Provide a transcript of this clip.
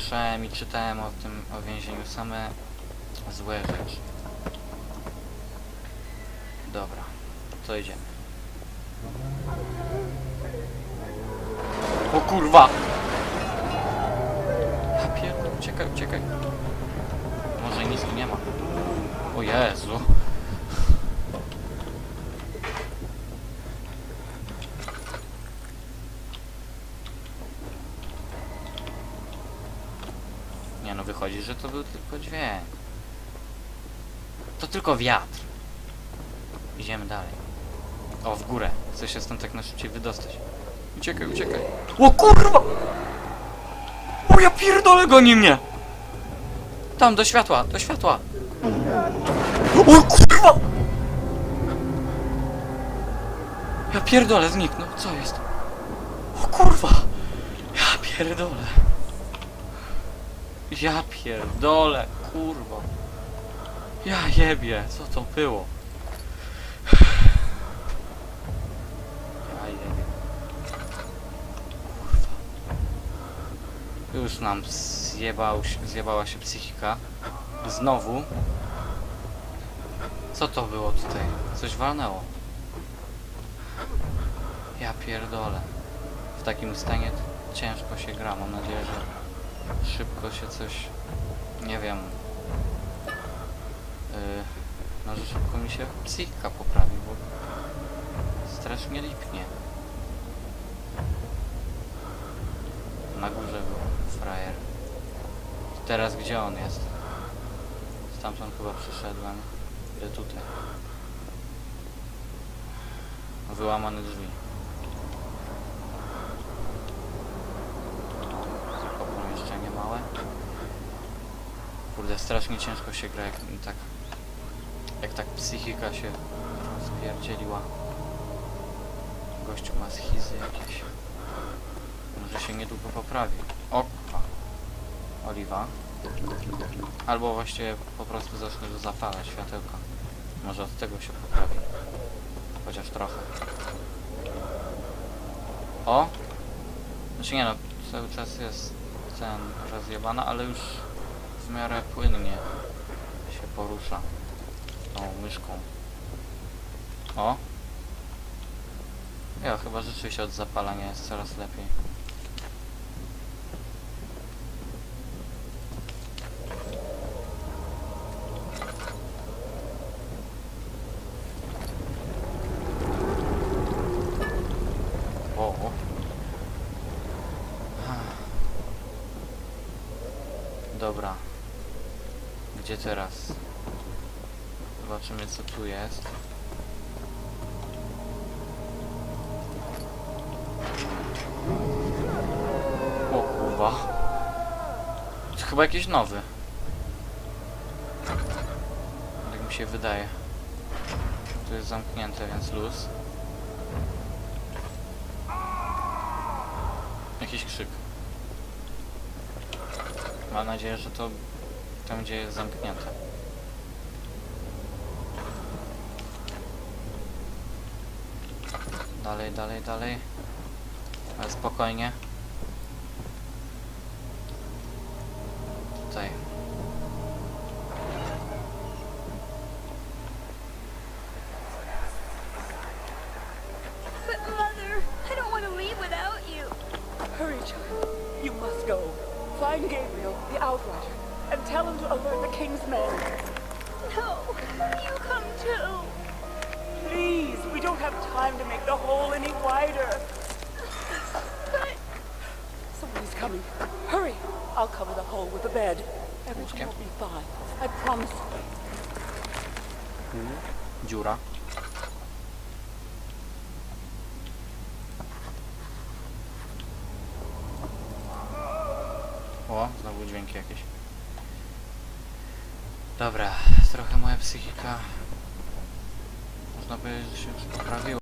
słyszałem i czytałem o tym, o więzieniu same złe rzeczy. Dobra, to idziemy. O kurwa! Ja pierdolę, uciekaj, uciekaj. Może nic tu nie ma. O Jezu. Wychodzi, że to był tylko dźwięk. To tylko wiatr. Idziemy dalej. O, w górę. Chcę się stąd tak na szybciej wydostać. Uciekaj, uciekaj. O kurwa! O ja pierdolę, goni mnie! Tam, do światła, do światła! O kurwa! Ja pierdolę, zniknął. Co jest? O kurwa! Ja pierdolę. Ja pierdolę, kurwa. Ja jebie, co to było? Ja jebie. Kurwa. Już nam zjebał, zjebała się psychika. Znowu. Co to było tutaj? Coś walnęło. Ja pierdolę. W takim stanie ciężko się gra. Mam nadzieję, że szybko się coś, nie wiem, yy, szybko mi się psychika poprawi, bo strasznie lipnie. Na górze był frajer. Teraz gdzie on jest? Stamtąd chyba przyszedłem. Tutaj. Wyłamane drzwi. Kurde, strasznie ciężko się gra, jak tak... Jak tak psychika się rozpierdzieliła. Gościu ma schizy jakieś. Może się niedługo poprawi. O kurwa. Oliwa. Albo właściwie po prostu zacznę zapalać światełka. Może od tego się poprawi. Chociaż trochę. O! Znaczy nie no, cały czas jest ten rozjebana, ale już miarę płynnie się porusza tą myszką. O! Ja chyba rzeczywiście od zapalania jest coraz lepiej. Dobra. Gdzie teraz? Zobaczymy co tu jest. O kurwa. To chyba jakiś nowy. Tak mi się wydaje. Tu jest zamknięte, więc luz. Jakiś krzyk. Mam nadzieję, że to tam gdzie jest zamknięte. Dalej, dalej, dalej. Ale spokojnie. Tutaj. But Mother, I don't want to leave without you. Hurry, child. You must go. Find Gabriel, the Outrider, and tell him to alert the King's men. No, you come too. Please, we don't have time to make the hole any wider. But Somebody's coming. Hurry. I'll cover the hole with the bed. Everything Okay. will be fine. I promise. Dziura. O, znowu dźwięki jakieś. Dobra, trochę moja psychika można że się już poprawiła.